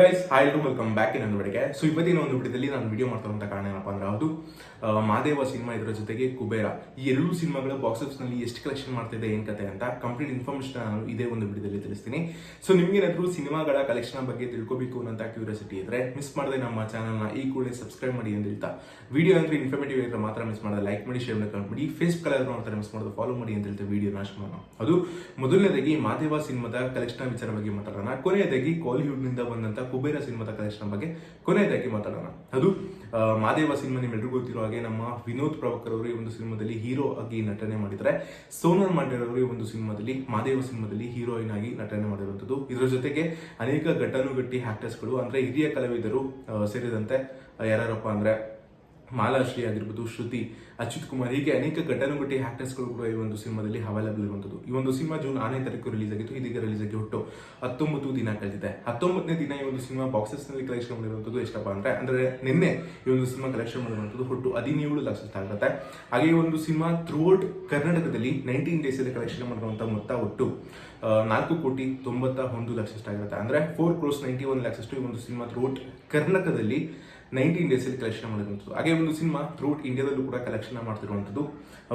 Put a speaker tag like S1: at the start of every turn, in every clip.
S1: Guys hi to welcome back in ವಿಡಿಯೋಗೆ so ಇವತ್ತಿನ ಒಂದು ವಿಡಿಯೋದಲ್ಲಿ ನಾನು ವಿಡಿಯೋ ಮಾಡ್ತಾರಂತ ಕಾರಣ ಏನಪ್ಪ ಅಂದ್ರೆ ಅದು ಮಾದೇವ ಸಿನಿಮಾ ಇದರ ಜೊತೆಗೆ ಕುಬೇರ. ಈ ಎರಡೂ ಸಿನಿಮಾಗಳು ಬಾಕ್ಸ್ ಆಫೀಸ್ನಲ್ಲಿ ಎಷ್ಟು ಕಲೆಕ್ಷನ್ ಮಾಡ್ತಿದೆ, ಏನ್ ಕತೆ ಅಂತ ಕಂಪ್ಲೀಟ್ ಇನ್ಫಾರ್ಮೇಶನ್ ನಾನು ಇದೇ ಒಂದು ವಿಡಿಯೋದಲ್ಲಿ ತಿಳಿಸ್ತೀನಿ. ಸೊ ನಿಮ್ಗೇನಾದ್ರೂ ಸಿನಿಮಾಗಳ ಕಲೆಕ್ಷನ್ ಬಗ್ಗೆ ತಿಳ್ಕೊಬೇಕು ಅನ್ನೋ ಕ್ಯೂರಿಯಾಸಿಟಿ ಇದ್ರೆ ಮಿಸ್ ಮಾಡದೆ ನಮ್ಮ ಚಾನಲ್ನ ಈ ಕೂಡಲೇ ಸಬ್ಸ್ಕ್ರೈಬ್ ಮಾಡಿ ಅಂತ ಹೇಳ್ತಾ. ವಿಡಿಯೋ ಅಂದ್ರೆ ಇನ್ಫಾರ್ಮೇಟಿವ್ ಇದ್ರೆ ಮಾತ್ರ ಮಿಸ್ ಮಾಡದೆ ಲೈಕ್ ಮಾಡಿ ಶೇರ್ ಮಾಡಿ ಮಾಡಿ ಫೇಸ್ ಕಲರ್ ನೋಡ್ತಾರೆ ಮಿಸ್ ಮಾಡೋದು ಫಾಲೋ ಮಾಡಿ ಅಂತ ಹೇಳ್ತಾ ವಿಡಿಯೋ ನಾಶ ಮಾಡೋಣ. ಅದು ಮೊದಲನೇದಾಗಿ ಮಾದೇವ ಸಿನಿಮಾದ ಕಲೆಕ್ಷನ್ ವಿಚಾರ ಬಗ್ಗೆ ಮಾತಾಡೋಣ. ಕೊನೆಯದಾಗಿ ಕಾಲಿವುಡ್ನಿಂದ ಕುಬೇರ ಸಿನಿಮಾದ ಕಲೆಕ್ಷನ್ ಬಗ್ಗೆ ಕೊನೆಯದಾಗಿ ಮಾತಾಡೋಣ. ಅದು ಮಾದೇವ ಸಿನಿಮಾ ನಿಮ್ಮೆಲ್ಲರಿಗೂ ಗೊತ್ತಿರೋ ಹಾಗೆ ನಮ್ಮ ವಿನೋದ್ ಪ್ರಭಾಕರ್ ಅವರು ಈ ಒಂದು ಸಿನಿಮಾದಲ್ಲಿ ಹೀರೋ ಆಗಿ ನಟನೆ ಮಾಡಿದ್ದಾರೆ ಸೋನಲ್ ಮಂಡ್ಯರ್ ಅವರು ಈ ಒಂದು ಸಿನಿಮಾದಲ್ಲಿ, ಮಾದೇವ ಸಿನಿಮಾದಲ್ಲಿ ಹೀರೋಯಿನ್ ಆಗಿ ನಟನೆ ಮಾಡಿರುವಂಥದ್ದು. ಇದರ ಜೊತೆಗೆ ಅನೇಕ ಘಟಾನುಘಟಿ ಆಕ್ಟರ್ಸ್ಗಳು ಅಂದ್ರೆ ಹಿರಿಯ ಕಲಾವಿದರು ಸೇರಿದಂತೆ ಯಾರ್ಯಾರಪ್ಪ ಅಂದ್ರೆ ಮಾಲಾಶ್ರೀ ಆಗಿರ್ಬೋದು, ಶ್ರುತಿ, ಅಚ್ಯುತ್ ಕುಮಾರ್, ಹೀಗೆ ಅನೇಕ ಘಟಾನುಘಟಿ ಆಕ್ಟರ್ಸ್ಗಳು ಕೂಡ ಈ ಒಂದು ಸಿನಿಮಾದಲ್ಲಿ ಅವೈಲಬಲ್ ಇರುವಂಥದ್ದು ಈ ಒಂದು ಸಿನಿಮಾ ಜೂನ್ ಆರನೇ ತಾರೀಕು ರಿಲೀಸ್ ಆಗಿತ್ತು, ಇದೀಗ ರಿಲೀಸ್ ಆಗಿ ಒಟ್ಟು ಹತ್ತೊಂಬತ್ತು ದಿನ ಕಳೆದಿದೆ. ಹತ್ತೊಂಬತ್ತನೇ ದಿನ ಈ ಒಂದು ಸಿನಿಮಾ ಬಾಕ್ಸಸ್ನಲ್ಲಿ ಕಲೆಕ್ಷನ್ ಮಾಡಿರುವಂಥದ್ದು ಎಷ್ಟಪ್ಪ ಅಂದ್ರೆ ಅಂದ್ರೆ ನಿನ್ನೆ ಈ ಒಂದು ಸಿನಿಮಾ ಕಲೆಕ್ಷನ್ ಮಾಡಿರುವಂಥದ್ದು ಒಟ್ಟು ಹದಿನೇಳು ಲಕ್ಷ ಆಗುತ್ತೆ. ಹಾಗೆ ಈ ಒಂದು ಸಿನಿಮಾ ಥ್ರೂಔಟ್ ಕರ್ನಾಟಕದಲ್ಲಿ ನೈನ್ಟೀನ್ ಡೇಸ್ ಅಲ್ಲಿ ಕಲೆಕ್ಷನ್ ಮಾಡಿರುವಂಥ ಮೊತ್ತ ಒಟ್ಟು ನಾಲ್ಕು ಕೋಟಿ ತೊಂಬತ್ತ ಒಂದು ಲಕ್ಷಷ್ಟಾಗಿರುತ್ತೆ ಅಂದ್ರೆ ಫೋರ್ ಕ್ರೋಸ್ ನೈಂಟಿ ಒನ್ ಲ್ಯಾಕ್ಸಷ್ಟು ಈ ಒಂದು ಸಿನಿಮಾ ಥ್ರೂಔಟ್ ಕರ್ನಾಟಕದಲ್ಲಿ ನೈನ್ಟೀನ್ ಡೇಸ್ ಅಲ್ಲಿ ಕಲೆಕ್ಷನ್ ಮಾಡಿರುವಂಥದ್ದು ಹಾಗೆ ಒಂದು ಸಿನಿಮಾ ಥ್ರೂಟ್ ಇಂಡಿಯಾದಲ್ಲೂ ಕೂಡ ಕಲೆಕ್ಷನ್ ಮಾಡ್ತಿರುವಂಥದ್ದು.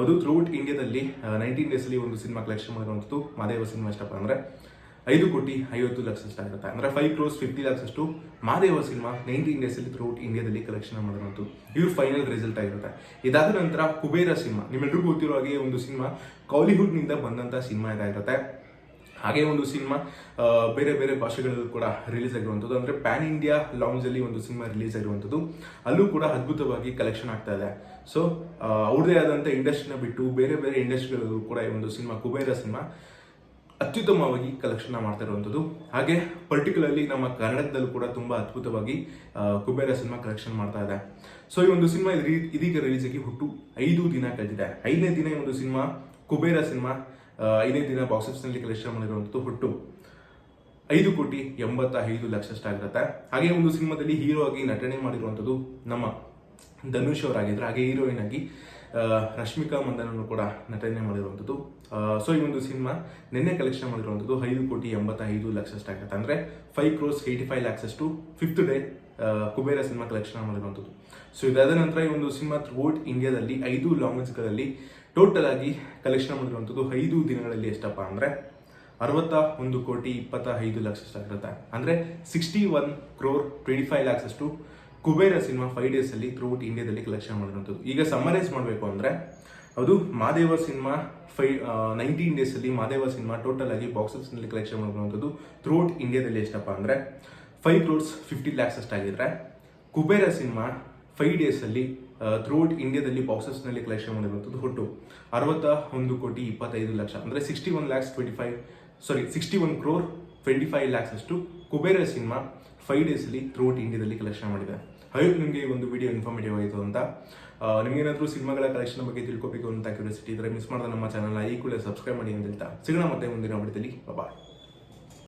S1: ಅದು ಥ್ರೂಟ್ ಇಂಡಿಯಾದಲ್ಲಿ ನೈನ್ಟೀನ್ ಡೇಸ್ ಅಲ್ಲಿ ಒಂದು ಸಿನಿಮಾ ಕಲೆಕ್ಷನ್ ಮಾಡಿರುವಂಥದ್ದು ಮಾದೇವ ಸಿನಿಮಾ ಇಷ್ಟಪ್ಪ ಅಂದ್ರೆ ಐದು ಕೋಟಿ ಐವತ್ತು ಲಕ್ಷ ಆಗುತ್ತೆ ಅಂದ್ರೆ ಫೈವ್ ಕ್ರೋಸ್ ಫಿಫ್ಟಿ ಲ್ಯಾಕ್ಸ್ ಅಷ್ಟು ಮಾದೇವ ಸಿನಿಮಾ ನೈನ್ಟೀನ್ ಡೇಸ್ ಅಲ್ಲಿ ಥ್ರೂಔಟ್ ಇಂಡಿಯಾದಲ್ಲಿ ಕಲೆಕ್ಷನ್ ಮಾಡಿರುವಂಥದ್ದು. ಇವ್ರ ಫೈನಲ್ ರಿಸಲ್ಟ್ ಆಗಿರುತ್ತೆ. ಇದಾದ ನಂತರ ಕುಬೇರ ಸಿನಿಮಾ. ನಿಮ್ಮೆಲ್ಲರಿಗೂ ಗೊತ್ತಿರೋ ಹಾಗೆ ಒಂದು ಸಿನಿಮಾ ಕಾಲಿವುಡ್ನಿಂದ ಬಂದಂತ ಸಿನಿಮಾ ಇದಾಗಿರುತ್ತೆ. ಹಾಗೆ ಒಂದು ಸಿನಿಮಾ ಬೇರೆ ಬೇರೆ ಭಾಷೆಗಳಲ್ಲೂ ಕೂಡ ರಿಲೀಸ್ ಆಗಿರುವಂಥದ್ದು. ಅಂದರೆ ಪ್ಯಾನ್ ಇಂಡಿಯಾ ಲಾಂಜಲ್ಲಿ ಒಂದು ಸಿನಿಮಾ ರಿಲೀಸ್ ಆಗಿರುವಂಥದ್ದು. ಅಲ್ಲೂ ಕೂಡ ಅದ್ಭುತವಾಗಿ ಕಲೆಕ್ಷನ್ ಆಗ್ತಾ ಇದೆ. ಸೊ ಅವ್ರದೇ ಆದಂಥ ಇಂಡಸ್ಟ್ರಿನ ಬಿಟ್ಟು ಬೇರೆ ಬೇರೆ ಇಂಡಸ್ಟ್ರಿಗಳಲ್ಲೂ ಕೂಡ ಈ ಒಂದು ಸಿನಿಮಾ, ಕುಬೇರ ಸಿನಿಮಾ ಅತ್ಯುತ್ತಮವಾಗಿ ಕಲೆಕ್ಷನ್ ಮಾಡ್ತಾ ಇರುವಂಥದ್ದು. ಹಾಗೆ ಪರ್ಟಿಕ್ಯುಲರ್ಲಿ ನಮ್ಮ ಕನ್ನಡದಲ್ಲೂ ಕೂಡ ತುಂಬ ಅದ್ಭುತವಾಗಿ ಕುಬೇರ ಸಿನಿಮಾ ಕಲೆಕ್ಷನ್ ಮಾಡ್ತಾ ಇದೆ. ಸೊ ಈ ಒಂದು ಸಿನಿಮಾ ಇದೀಗ ರಿಲೀಸ್ ಆಗಿ ಹುಟ್ಟು ಐದು ದಿನ ಕಳೆದಿದೆ. ಐದನೇ ದಿನ ಈ ಒಂದು ಸಿನಿಮಾ, ಕುಬೇರ ಸಿನಿಮಾ ಐದನೇ ದಿನ ಬಾಕ್ಸ್ ಆಫೀಸ್ನಲ್ಲಿ ಕಲೆಕ್ಷನ್ ಮಾಡಿರುವಂಥದ್ದು ಹುಟ್ಟು ಐದು ಕೋಟಿ ಎಂಬತ್ತ ಐದು ಲಕ್ಷಷ್ಟಾಗಿರುತ್ತೆ ಹಾಗೆ ಒಂದು ಸಿನಿಮಾದಲ್ಲಿ ಹೀರೋ ಆಗಿ ನಟನೆ ಮಾಡಿರುವಂಥದ್ದು ನಮ್ಮ ಧನುಷ್ ಅವರಾಗಿದ್ದರು ಹಾಗೆ ಹೀರೋಯಿನ್ ಆಗಿ ರಶ್ಮಿಕಾ ಮಂದನನ್ನು ಕೂಡ ನಟನೆ ಮಾಡಿರುವಂಥದ್ದು. ಸೊ ಈ ಒಂದು ಸಿನಿಮಾ ನಿನ್ನೆ ಕಲೆಕ್ಷನ್ ಮಾಡಿರುವಂಥದ್ದು ಐದು ಕೋಟಿ ಎಂಬತ್ತೈದು ಲಕ್ಷಷ್ಟಾಗುತ್ತೆ ಅಂದರೆ five crores eighty five lakhs ಅಷ್ಟು fifth day Kubera cinema collection ಮಾಡಿರುವಂಥದ್ದು. ಸೊ ಇದಾದ ನಂತರ ಈ ಒಂದು ಸಿನಿಮಾ ಥ್ರೂಟ್ ಇಂಡಿಯಾದಲ್ಲಿ ಐದು ಲ್ಯಾಂಗ್ವೇಜ್ಗಳಲ್ಲಿ ಟೋಟಲ್ ಆಗಿ ಕಲೆಕ್ಷನ್ ಮಾಡಿರುವಂಥದ್ದು ಐದು ದಿನಗಳಲ್ಲಿ ಎಷ್ಟಪ್ಪ ಅಂದರೆ ಅರವತ್ತ ಒಂದು ಕೋಟಿ ಇಪ್ಪತ್ತ ಐದು ಲಕ್ಷ ಆಗಿರುತ್ತೆ. ಅಂದರೆ sixty one crore twenty five lakhs ಅಷ್ಟು ಕುಬೇರ ಸಿನಿಮಾ ಫೈವ್ ಡೇಸ್ ಅಲ್ಲಿ ಥ್ರೂಔಟ್ ಇಂಡಿಯಾದಲ್ಲಿ ಕಲೆಕ್ಷನ್ ಮಾಡಿರುವಂಥದ್ದು. ಈಗ ಸಮ್ಮರೈಸ್ ಮಾಡಬೇಕು ಅಂದರೆ ಅದು ಮಾದೇವ ಸಿನಿಮಾ ಫೈ ನೈನ್ಟೀನ್ ಡೇಸಲ್ಲಿ ಮಾದೇವ ಸಿನಿಮಾ ಟೋಟಲ್ ಆಗಿ ಬಾಕ್ಸ್ ಆಫೀಸ್ನಲ್ಲಿ ಕಲೆಕ್ಷನ್ ಮಾಡಿರುವಂಥದ್ದು ಥ್ರೂಟ್ ಇಂಡಿಯಾದಲ್ಲಿ ಎಷ್ಟಪ್ಪ ಅಂದ್ರೆ ಫೈವ್ ಕ್ರೋರ್ಸ್ ಫಿಫ್ಟಿ ಲ್ಯಾಕ್ಸ್ ಅಷ್ಟಾಗಿದ್ರೆ ಕುಬೇರ ಸಿನಿಮಾ ಫೈವ್ ಡೇಸ್ ಅಲ್ಲಿ ಥ್ರೂಔಟ್ ಇಂಡಿಯಾದಲ್ಲಿ ಬಾಕ್ಸಸ್ನಲ್ಲಿ ಕಲೆಕ್ಷನ್ ಮಾಡಿರುವಂಥದ್ದು ಹುಟ್ಟು ಅರವತ್ತ ಒಂದು ಕೋಟಿ ಇಪ್ಪತ್ತೈದು ಲಕ್ಷ. ಅಂದ್ರೆ sixty one lakhs twenty five sorry sixty one crore twenty five lakhs ಅಷ್ಟು ಕುಬೇರ ಸಿನಿಮಾ ಫೈವ್ ಡೇಸ್ ಅಲ್ಲಿ ಥ್ರೂಔಟ್ ಇಂಡಿಯಾದಲ್ಲಿ ಕಲೆಕ್ಷನ್ ಮಾಡಿದೆ. ಹೈಪ್ ನಿಮಗೆ ಒಂದು ವಿಡಿಯೋ ಇನ್ಫಾರ್ಮೇಟಿವ್ ಆಯಿತು ಅಂತ. ನಿಮಗೇನಾದರೂ ಸಿನಿಮಾಗಳ ಕಲೆಕ್ಷನ್ ಬಗ್ಗೆ ತಿಳ್ಕೊಬೇಕು ಅಂತ ಕ್ಯೂರಿಯಾಸಿಟಿ ಇದ್ರೆ ಮಿಸ್ ಮಾಡಿದ ನಮ್ಮ ಚಾನಲ್ನ ಈ ಕೂಡಲೇ ಸಬ್ಸ್ಕ್ರೈಬ್ ಮಾಡಿ ಅಂತ ಹೇಳ್ತಾ. ಸಿಗೋಣ ಮತ್ತೆ ಮುಂದಿನ ವಿಡಿಯೋದಲ್ಲಿ ಬಾಯ್